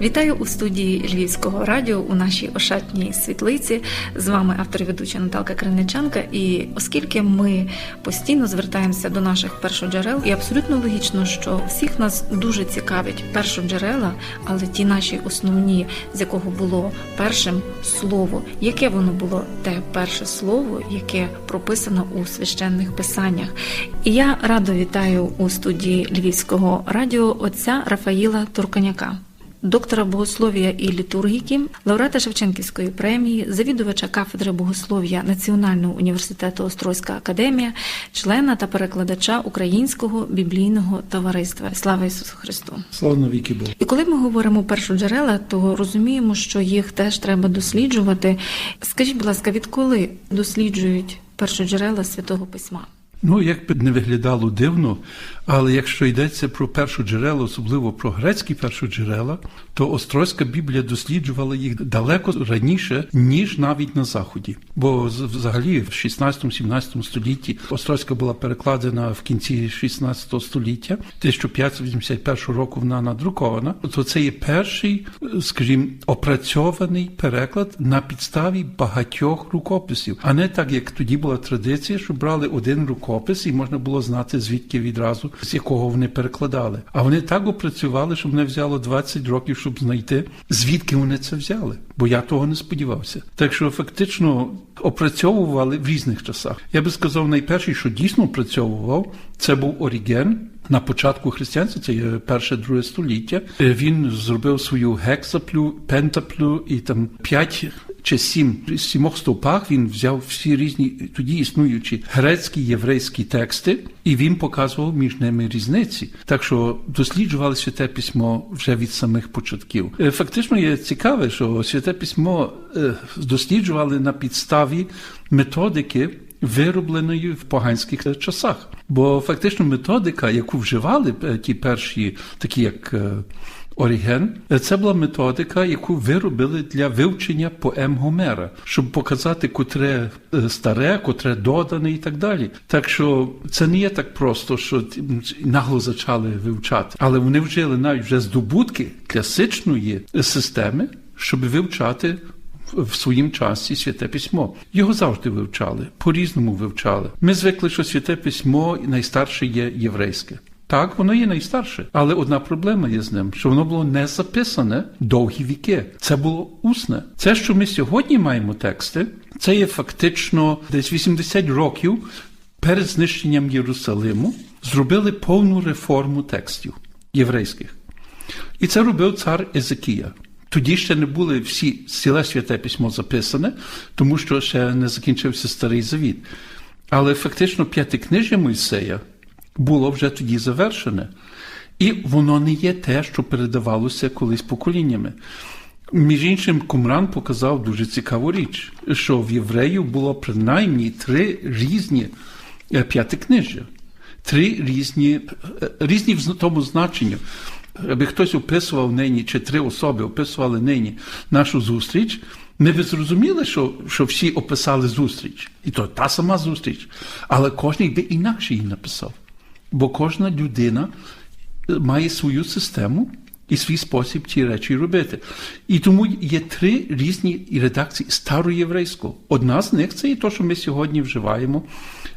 Вітаю у студії Львівського радіо у нашій ошатній світлиці. З вами автор і ведуча Наталка Криничанка. І оскільки ми постійно звертаємося до наших першоджерел, і абсолютно логічно, що всіх нас дуже цікавить першоджерела, але ті наші основні, з якого було першим слово, яке воно було те перше слово, яке прописано у священних писаннях. І я радо вітаю у студії Львівського радіо отця Рафаїла Турканяка доктора богослов'я і літургіки, лауреата Шевченківської премії, завідувача кафедри богослов'я Національного університету Острозька академія, члена та перекладача Українського біблійного товариства. Слава Ісусу Христу! Слава навіки Богу! І коли ми говоримо першу джерела, то розуміємо, що їх теж треба досліджувати. Скажіть, будь ласка, відколи досліджують першоджерела святого письма? Ну, як би не виглядало дивно, але якщо йдеться про першу джерело, особливо про грецькі першоджерела, то Острозька Біблія досліджувала їх далеко раніше, ніж навіть на Заході. Бо взагалі в 16-17 столітті Острозька була перекладена в кінці 16 століття, 1581 року вона надрукована. То це є перший, скажімо, опрацьований переклад на підставі багатьох рукописів, а не так, як тоді була традиція, що брали один рукопис, і можна було знати звідки відразу з якого вони перекладали. А вони так опрацювали, що мене взяло 20 років, щоб знайти, звідки вони це взяли. Бо я того не сподівався. Так що фактично опрацьовували в різних часах. Я би сказав, найперший, що дійсно опрацьовував, це був Оріген. На початку християнства, це є перше друге століття. Він зробив свою гексаплю, пентаплю і там п'ять чи сім сімох стовпах він взяв всі різні тоді існуючі грецькі єврейські тексти, і він показував між ними різниці. Так що досліджували святе письмо вже від самих початків. Фактично є цікаве, що святе письмо досліджували на підставі методики. Виробленої в поганських часах, бо фактично методика, яку вживали ті перші, такі як Оріген, це була методика, яку виробили для вивчення поем Гомера, щоб показати, котре старе, котре додане і так далі. Так що це не є так просто, що нагло почали вивчати, але вони вжили навіть вже здобутки класичної системи, щоб вивчати. В своїм часі святе письмо. Його завжди вивчали, по-різному вивчали. Ми звикли, що святе письмо найстарше є єврейське. Так, воно є найстарше, але одна проблема є з ним, що воно було не записане довгі віки. Це було усне. Це, що ми сьогодні маємо тексти, це є фактично десь 80 років перед знищенням Єрусалиму зробили повну реформу текстів єврейських. І це робив цар Езекія. Тоді ще не були всі ціле святе письмо записане, тому що ще не закінчився старий завіт. Але фактично п'ятикнижжя Мойсея було вже тоді завершене. І воно не є те, що передавалося колись поколіннями. Між іншим, Кумран показав дуже цікаву річ, що в євреїв було принаймні три різні п'ятикнижжя, три різні різні в тому значенні. Аби хтось описував нині, чи три особи описували нині нашу зустріч, ми б зрозуміли, що що всі описали зустріч. І то та сама зустріч. Але кожен би інакше її написав. Бо кожна людина має свою систему і свій спосіб ті речі робити. І тому є три різні редакції староєврейського. Одна з них це є те, що ми сьогодні вживаємо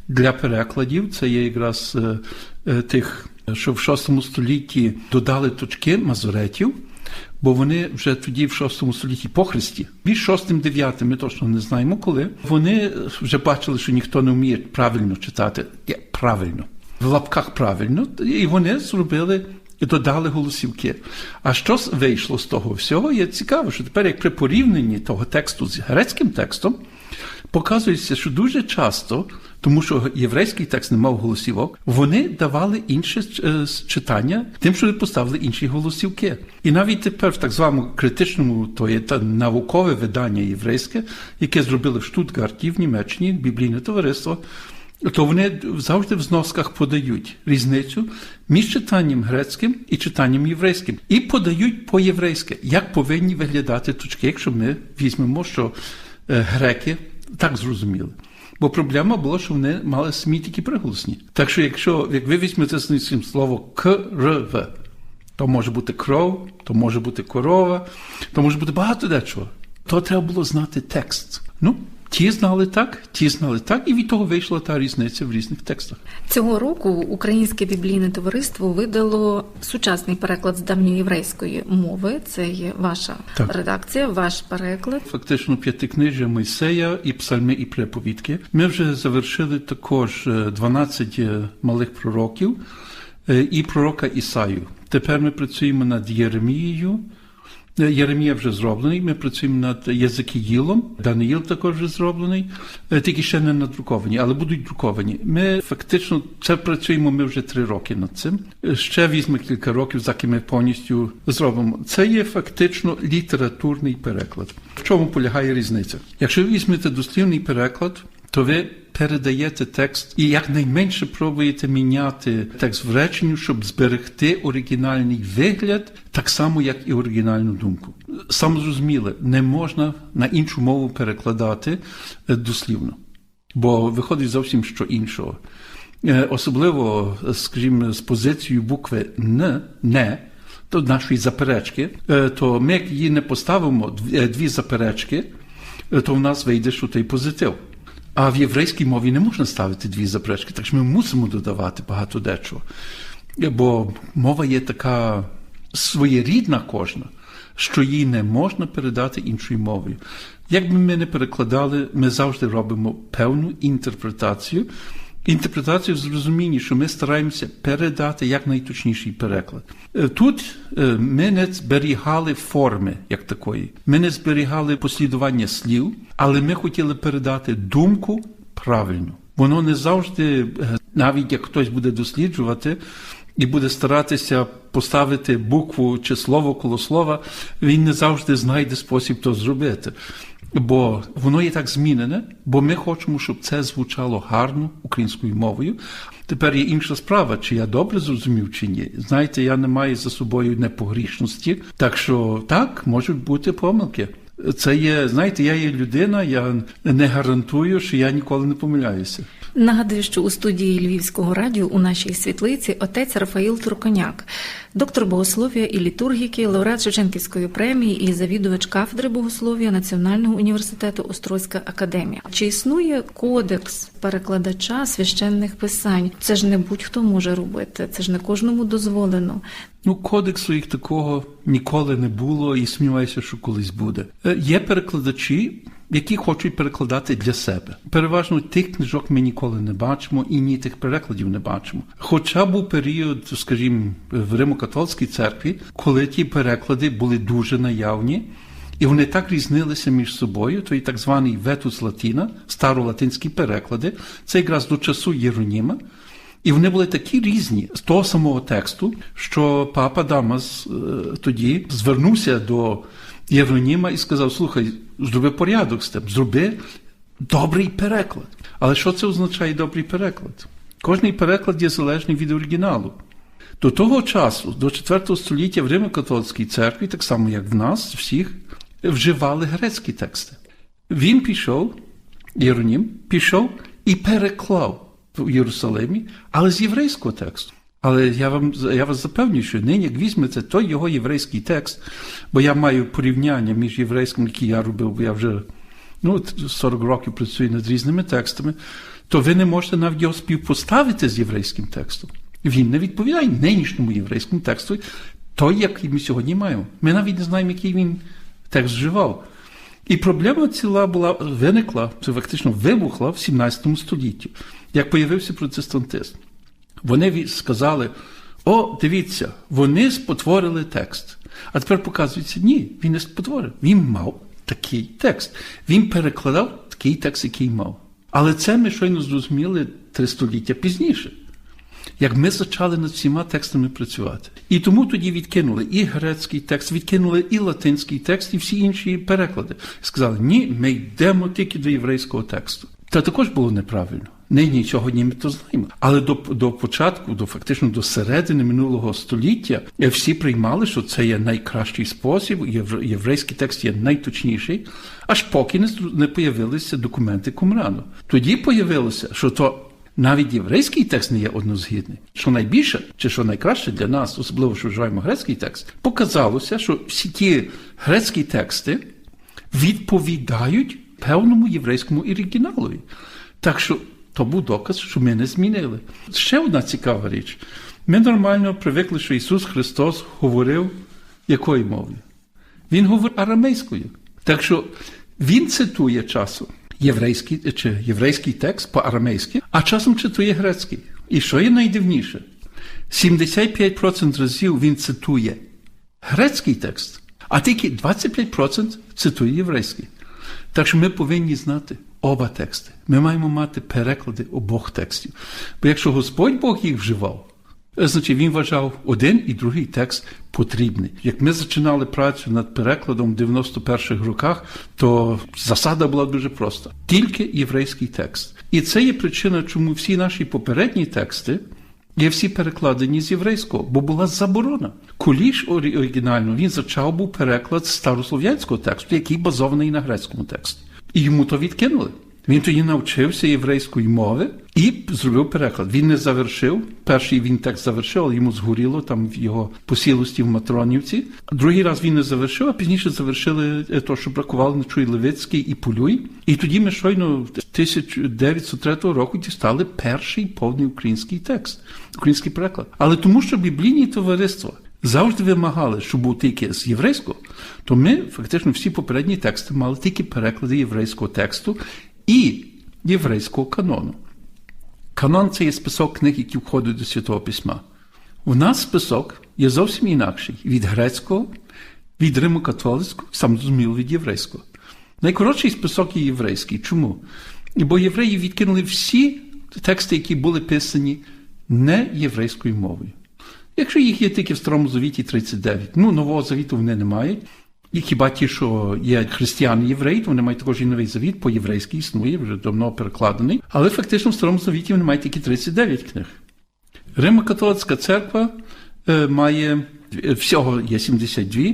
для перекладів. Це є якраз е, е, тих, що в VI столітті додали точки мазуретів. Бо вони вже тоді, в VI столітті по Христі, між 6-9, ми точно не знаємо коли. Вони вже бачили, що ніхто не вміє правильно читати. Правильно в лапках правильно, і вони зробили і додали голосівки. А що вийшло з того всього? Є цікаво, що тепер, як при порівнянні того тексту з грецьким текстом, показується, що дуже часто, тому що єврейський текст не мав голосівок, вони давали інше читання, тим, що поставили інші голосівки. І навіть тепер, в так званому критичному, то є та наукове видання єврейське, яке зробили в Штутгарті в Німеччині, біблійне товариство то вони завжди в зносках подають різницю між читанням грецьким і читанням єврейським, і подають по-єврейськи, як повинні виглядати точки, якщо ми візьмемо, що е, греки так зрозуміли. Бо проблема була, що вони мали самі тільки приголосні. Так що, якщо як ви візьмете слово КРВ, То може бути кров, то може бути корова, то може бути багато дечого. То треба було знати текст. Ну, ті знали так, ті знали так, і від того вийшла та різниця в різних текстах. Цього року Українське біблійне товариство видало сучасний переклад з давньоєврейської мови. Це є ваша Так. редакція, ваш переклад. Фактично п'ятикнижжя Мойсея і псальми і приповідки. Ми вже завершили також е, 12 малих пророків е, і пророка Ісаю. Тепер ми працюємо над Єремією. Е, Єремія вже зроблений. Ми працюємо над Єзекіїлом. Даниїл також вже зроблений, е, тільки ще не надруковані, але будуть друковані. Ми фактично це працюємо. Ми вже три роки над цим. Е, Ще візьме кілька років, заки ми повністю зробимо. Це є фактично літературний переклад. В чому полягає різниця? Якщо візьмете дослівний переклад, то ви передаєте текст і якнайменше пробуєте міняти текст в реченню, щоб зберегти оригінальний вигляд, так само, як і оригінальну думку. Саме зрозуміле, не можна на іншу мову перекладати е, дослівно, бо виходить зовсім що іншого. Е, Особливо, скажімо, з позицією букви Н, не, то нашої заперечки, е, то ми як її не поставимо дві заперечки, то в нас вийде, що той позитив. А в єврейській мові не можна ставити дві заперечки, так що ми мусимо додавати багато дечого. Бо мова є така своєрідна кожна, що її не можна передати іншою мовою. Як би ми не перекладали, ми завжди робимо певну інтерпретацію. Інтерпретацію в зрозумінні, що ми стараємося передати якнайточніший переклад. Е, Тут е, ми не зберігали форми як такої, ми не зберігали послідування слів, але ми хотіли передати думку правильно. Воно не завжди, е, навіть як хтось буде досліджувати і буде старатися поставити букву чи слово коло слова, він не завжди знайде спосіб то зробити. Бо воно є так змінене, бо ми хочемо, щоб це звучало гарно українською мовою. Тепер є інша справа, чи я добре зрозумів, чи ні. Знаєте, я не маю за собою непогрішності, так що так, можуть бути помилки. Це є, знаєте, я є людина, я не гарантую, що я ніколи не помиляюся. Нагадую, що у студії Львівського радіо у нашій світлиці отець Рафаїл Турконяк, доктор богослов'я і літургіки, лауреат Шевченківської премії і завідувач кафедри богослов'я Національного університету Острозька академія. Чи існує кодекс перекладача священних писань? Це ж не будь-хто може робити, це ж не кожному дозволено. Ну, кодексу їх такого ніколи не було, і сумніваюся, що колись буде. Е, Є перекладачі, які хочуть перекладати для себе. Переважно тих книжок ми ніколи не бачимо, і ні тих перекладів не бачимо. Хоча був період, скажімо, в Римо-католицькій церкві, коли ті переклади були дуже наявні. І вони так різнилися між собою, той так званий ветус латіна, старолатинські переклади, це якраз до часу Єроніма. І вони були такі різні з того самого тексту, що папа Дамас е, тоді звернувся до Євроніма і сказав: Слухай, зроби порядок з тим, зроби добрий переклад. Але що це означає добрий переклад? Кожний переклад є залежний від оригіналу. До того часу, до 4 століття в Римо-католицькій церкві, так само як в нас, всіх, вживали грецькі тексти. Він пішов, Єронім, пішов і переклав в Єрусалимі, але з єврейського тексту. Але я вам я вас запевнюю, що нині, як візьмете той його єврейський текст, бо я маю порівняння між єврейським, який я робив, бо я вже ну, 40 років працюю над різними текстами, то ви не можете навіть його співпоставити з єврейським текстом. Він не відповідає нинішньому єврейському тексту, той, який ми сьогодні маємо. Ми навіть не знаємо, який він текст вживав. І проблема ціла була виникла, це фактично вибухла в 17 столітті, як появився протестантизм. Вони сказали: о, дивіться, вони спотворили текст. А тепер показується, ні, він не спотворив. Він мав такий текст. Він перекладав такий текст, який мав. Але це ми щойно зрозуміли три століття пізніше як ми почали над всіма текстами працювати. І тому тоді відкинули і грецький текст, відкинули і латинський текст, і всі інші переклади. Сказали, ні, ми йдемо тільки до єврейського тексту. Та також було неправильно. Нині сьогодні ми то знаємо. Але до, до початку, до фактично до середини минулого століття, е, всі приймали, що це є найкращий спосіб, євр- єврейський текст є найточніший, аж поки не, не появилися документи Кумрану. Тоді появилося, що то навіть єврейський текст не є однозгідний. Що найбільше, чи що найкраще для нас, особливо що вживаємо грецький текст, показалося, що всі ті грецькі тексти відповідають певному єврейському оригіналові. Так що то був доказ, що ми не змінили. Ще одна цікава річ. Ми нормально привикли, що Ісус Христос говорив якою мовою? Він говорив арамейською. Так що він цитує часом єврейський чи єврейський текст по-арамейськи, а часом цитує грецький. І що є найдивніше? 75% разів він цитує грецький текст, а тільки 25% цитує єврейський. Так що ми повинні знати оба тексти. Ми маємо мати переклади обох текстів. Бо якщо Господь Бог їх вживав, значить він вважав один і другий текст потрібний. Як ми починали працю над перекладом в 91-х роках, то засада була дуже проста: тільки єврейський текст. І це є причина, чому всі наші попередні тексти. Є всі перекладені з єврейського, бо була заборона. Куліш оригінально він зачав був переклад старослов'янського тексту, який базований на грецькому тексті. І йому то відкинули. Він тоді навчився єврейської мови і зробив переклад. Він не завершив. Перший він текст завершив, але йому згоріло там в його посілості в Матронівці. Другий раз він не завершив, а пізніше завершили те, що бракувало на Чуй Левицький і Полюй. І тоді ми щойно 1903 року дістали перший повний український текст, український переклад. Але тому, що біблійні товариства завжди вимагали, щоб був тільки з єврейського, то ми фактично всі попередні тексти мали тільки переклади єврейського тексту і єврейського канону. Канон це є список книг, які входять до Святого Письма. У нас список є зовсім інакший від грецького, від римокатолицького, сам зрозуміло, від єврейського. Найкоротший список є єврейський. Чому? Бо євреї відкинули всі тексти, які були писані не єврейською мовою. Якщо їх є тільки в Старому Завіті 39, ну Нового Завіту вони не мають. І хіба ті, що є християни євреї, то вони мають також і новий завіт, по-єврейськи існує, вже давно перекладений. Але фактично в Старому Завіті вони мають тільки 39 книг. Римо-католицька церква е, має всього є 72,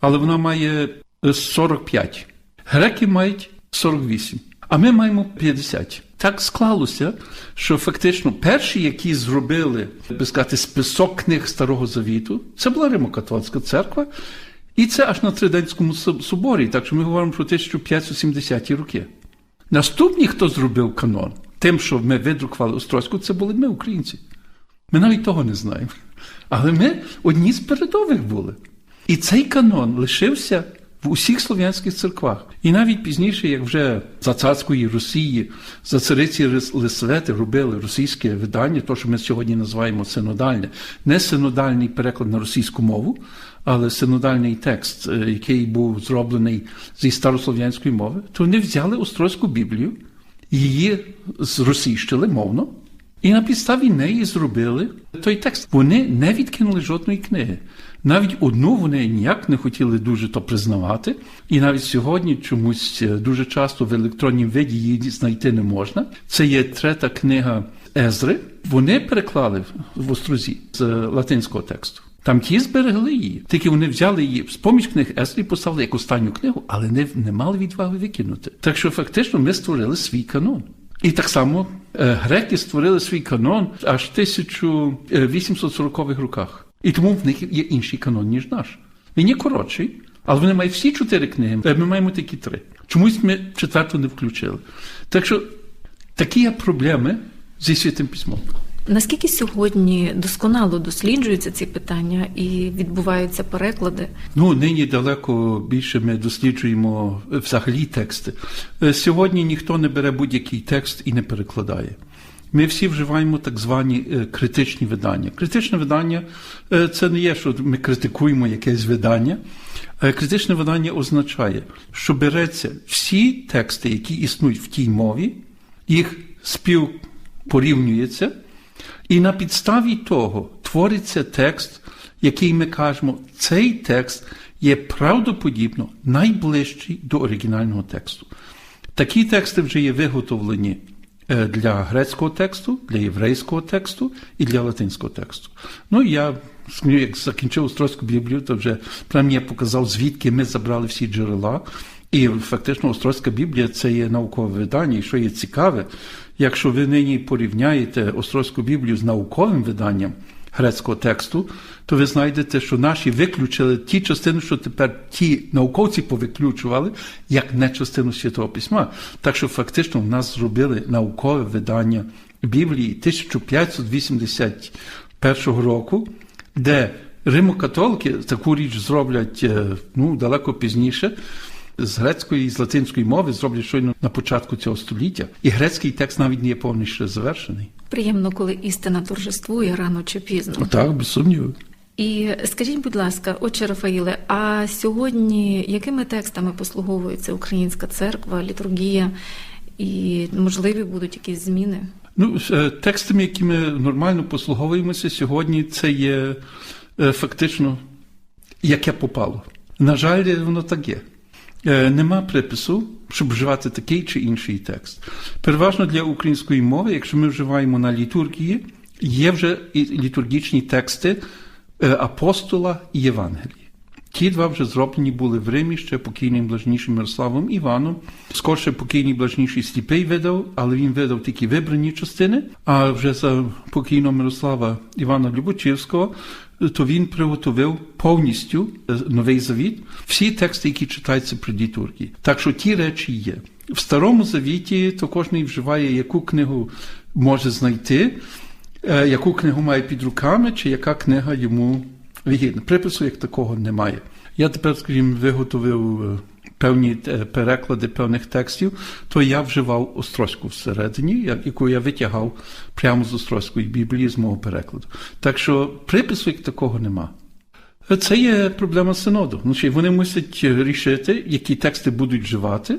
але вона має 45. Греки мають 48, а ми маємо 50. Так склалося, що фактично перші, які зробили би сказати, список книг Старого Завіту, це була Римо-католицька церква. І це аж на Триденському соборі, так що ми говоримо про 1570-ті роки. Наступні, хто зробив канон, тим, що ми видрукували Острозьку, це були ми, українці. Ми навіть того не знаємо. Але ми одні з передових були. І цей канон лишився в усіх слов'янських церквах. І навіть пізніше, як вже за царської Росії, за цариці Лисавети робили російське видання, то, що ми сьогодні називаємо синодальне, не синодальний переклад на російську мову, але синодальний текст, який був зроблений зі старослов'янської мови, то вони взяли Острозьку Біблію, її зросійщили мовно, і на підставі неї зробили той текст. Вони не відкинули жодної книги. Навіть одну вони ніяк не хотіли дуже то признавати, і навіть сьогодні чомусь дуже часто в електроннім виді її знайти не можна. Це є трета книга Езри. Вони переклали в острозі з латинського тексту. Там ті зберегли її, тільки вони взяли її з поміж книг Езри і поставили як останню книгу, але не, не мали відваги викинути. Так що фактично ми створили свій канон. І так само е, греки створили свій канон аж в 1840-х роках. І тому в них є інший канон, ніж наш. Він є коротший, але вони мають всі чотири книги, а ми маємо тільки три. Чомусь ми четверту не включили. Так що такі є проблеми зі святим письмом. Наскільки сьогодні досконало досліджуються ці питання і відбуваються переклади? Ну нині далеко більше ми досліджуємо взагалі тексти. Сьогодні ніхто не бере будь-який текст і не перекладає. Ми всі вживаємо так звані критичні видання. Критичне видання це не є, що ми критикуємо якесь видання. Критичне видання означає, що береться всі тексти, які існують в тій мові, їх спів порівнюється, і на підставі того твориться текст, який ми кажемо, цей текст є правдоподібно найближчий до оригінального тексту. Такі тексти вже є виготовлені для грецького тексту, для єврейського тексту і для латинського тексту. Ну, я як закінчив Острозьку Біблію, то вже прям я показав, звідки ми забрали всі джерела. І фактично Острозька Біблія це є наукове видання, і що є цікаве, якщо ви нині порівняєте Острозьку Біблію з науковим виданням грецького тексту, то ви знайдете, що наші виключили ті частини, що тепер ті науковці повиключували, як не частину Святого Письма. Так що фактично в нас зробили наукове видання Біблії 1581 року, де Римокатолики таку річ зроблять е, ну, далеко пізніше. З грецької і з латинської мови зроблять щойно на початку цього століття. І грецький текст навіть не є повністю завершений. Приємно, коли істина торжествує рано чи пізно. Так, без сумніву. І скажіть, будь ласка, отче Рафаїле, а сьогодні якими текстами послуговується українська церква, літургія і можливі будуть якісь зміни? Ну, е, текстами, якими нормально послуговуємося сьогодні, це є е, фактично яке попало. На жаль, воно так є. Нема припису, щоб вживати такий чи інший текст. Переважно для української мови, якщо ми вживаємо на літургії, є вже літургічні тексти апостола і Євангелії. Ті два вже зроблені були в Римі ще покійним блажнішим Мирославом Іваном. Скорше покійний блажніший сліпий видав, але він видав тільки вибрані частини. А вже за покійного Мирослава Івана Любочівського, то він приготовив повністю е, новий завіт, всі тексти, які читаються при літургії. Так що ті речі є. В старому завіті то кожен вживає, яку книгу може знайти, е, яку книгу має під руками, чи яка книга йому вигідна. Припису як такого немає. Я тепер, скажімо, виготовив е, певні переклади певних текстів, то я вживав острозьку всередині, яку я витягав прямо з острозької біблії з мого перекладу. Так що припису як такого нема. Це є проблема синоду. Чи вони мусять рішити, які тексти будуть вживати,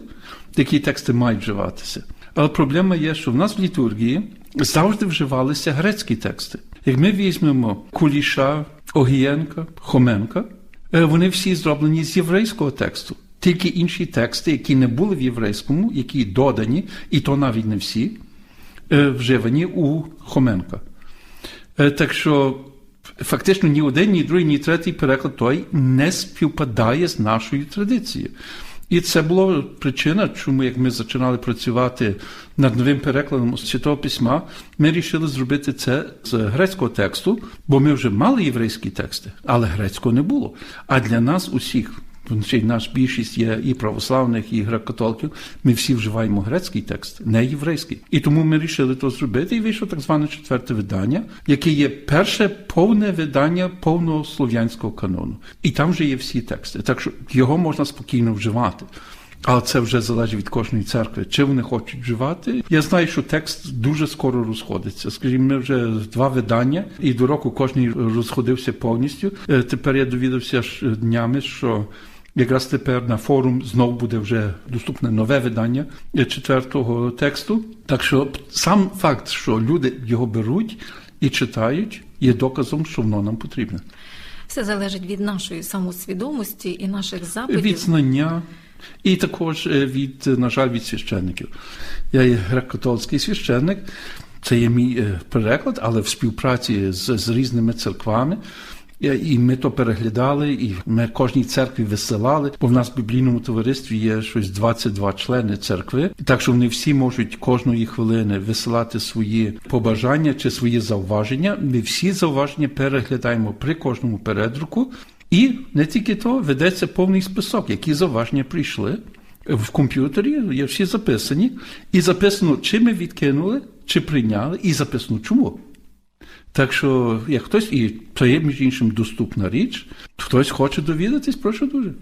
які тексти мають вживатися. Але проблема є, що в нас в літургії завжди вживалися грецькі тексти. Як ми візьмемо Куліша, Огієнка, Хоменка, вони всі зроблені з єврейського тексту. Тільки інші тексти, які не були в єврейському, які додані, і то навіть не всі, е, вживані у Хоменка. Е, Так що фактично ні один, ні другий, ні третій переклад той не співпадає з нашою традицією. І це була причина, чому як ми починали працювати над новим перекладом Святого Письма, ми вирішили зробити це з грецького тексту, бо ми вже мали єврейські тексти, але грецького не було. А для нас усіх, й наш більшість є і православних, і греко-католиків, ми всі вживаємо грецький текст, не єврейський. І тому ми вирішили то зробити, і вийшло так зване четверте видання, яке є перше повне видання повного слов'янського канону. І там вже є всі тексти. Так що його можна спокійно вживати. Але це вже залежить від кожної церкви, чи вони хочуть вживати. Я знаю, що текст дуже скоро розходиться. Скажімо, ми вже два видання, і до року кожний розходився повністю. Е, Тепер я довідався днями, що якраз тепер на форум знов буде вже доступне нове видання четвертого тексту. Так що сам факт, що люди його беруть і читають, є доказом, що воно нам потрібне. Все залежить від нашої самосвідомості і наших запитів. Від знання. І також е, від, е, на жаль, від священників. Я є греко-католицький священник, це є мій е, переклад, але в співпраці з, з різними церквами. І ми то переглядали, і ми кожній церкві висилали, бо в нас в біблійному товаристві є щось 22 члени церкви, так що вони всі можуть кожної хвилини висилати свої побажання чи свої зауваження. Ми всі зауваження переглядаємо при кожному передруку. І не тільки то ведеться повний список, які зауваження прийшли в комп'ютері, є всі записані, і записано, чи ми відкинули, чи прийняли, і записано чому. Так що, як хтось, і це є, між іншим, доступна річ, хтось хоче довідатись, прошу дуже.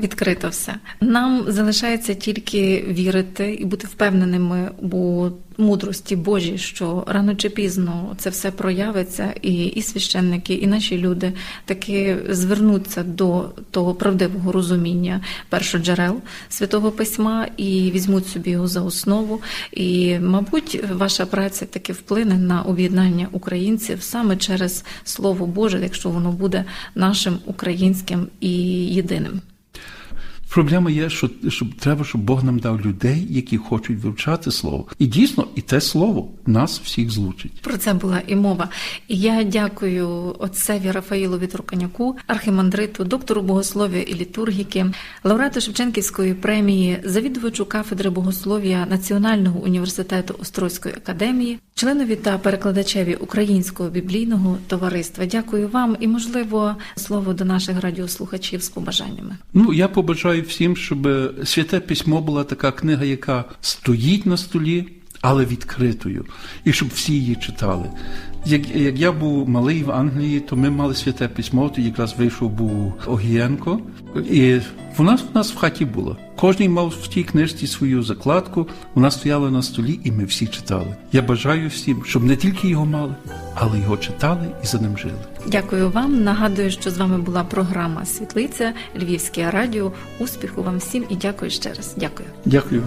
Відкрито все. Нам залишається тільки вірити і бути впевненими у мудрості Божій, що рано чи пізно це все проявиться, і, і священники, і наші люди таки звернуться до того правдивого розуміння першоджерел святого письма і візьмуть собі його за основу. І, мабуть, ваша праця таки вплине на об'єднання українців саме через Слово Боже, якщо воно буде нашим українським і єдиним. Проблема є, що щоб треба, щоб Бог нам дав людей, які хочуть вивчати слово. І дійсно, і те слово нас всіх злучить. Про це була і мова. І я дякую отцеві Рафаїлові Труканяку, архімандриту, доктору богослов'я і літургіки, лауреату Шевченківської премії, завідувачу кафедри богослов'я Національного університету Острозької академії, членові та перекладачеві Українського біблійного товариства. Дякую вам і, можливо, слово до наших радіослухачів з побажаннями. Ну, я побажаю всім, щоб святе письмо була така книга, яка стоїть на столі, але відкритою, і щоб всі її читали. Як, як я був малий в Англії, то ми мали святе письмо, то якраз вийшов був Огієнко, і вона в нас в хаті була. Кожний мав в тій книжці свою закладку, вона стояла на столі, і ми всі читали. Я бажаю всім, щоб не тільки його мали, але його читали і за ним жили. Дякую вам. Нагадую, що з вами була програма Світлиця Львівське радіо. Успіху вам всім і дякую ще раз. Дякую. Дякую.